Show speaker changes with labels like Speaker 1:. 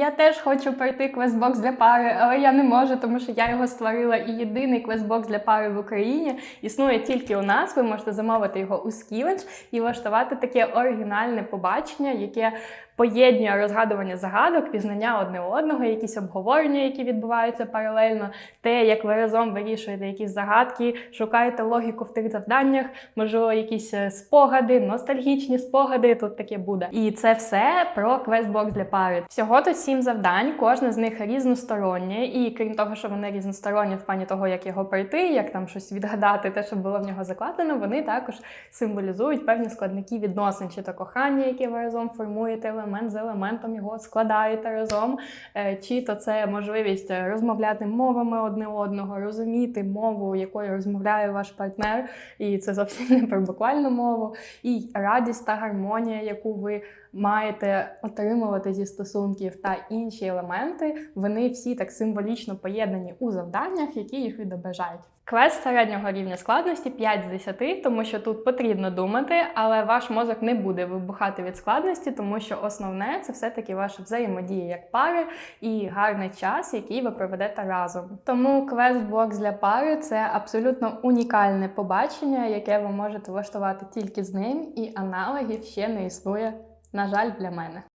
Speaker 1: Я теж хочу пройти квестбокс для пари, але я не можу, тому що я його створила. І єдиний квестбокс для пари в Україні існує тільки у нас. Ви можете замовити його у Skillenge і влаштувати таке оригінальне побачення, яке поєднує розгадування загадок, пізнання одне одного, якісь обговорення, які відбуваються паралельно, те, як ви разом вирішуєте якісь загадки, шукаєте логіку в тих завданнях, можливо, якісь е, спогади, ностальгічні спогади. Тут таке буде. І це все про квестбокс для пари. Всього тут сім завдань, кожне з них різностороннє, і крім того, що вони різносторонні в плані того, як його пройти, як там щось відгадати, те, що було в нього закладено, вони також символізують певні складники відносин, чи то кохання, яке ви разом формуєте, елемент з елементом його складаєте разом, е, чи то це можливість е, розмовляти мовами одне одного, розуміти мову, якою розмовляє ваш партнер, і це зовсім не про буквальну мову, і радість та гармонія, яку ви маєте отримувати зі стосунків та інші елементи, вони всі так символічно поєднані у завданнях, які їх відображають. Квест середнього рівня складності 5 з 10, тому що тут потрібно думати, але ваш мозок не буде вибухати від складності, тому що основне це все-таки ваша взаємодія як пари і гарний час, який ви проведете разом. Тому квест бокс для пари це абсолютно унікальне побачення, яке ви можете влаштувати тільки з ним, і аналогів ще не існує, на жаль, для мене.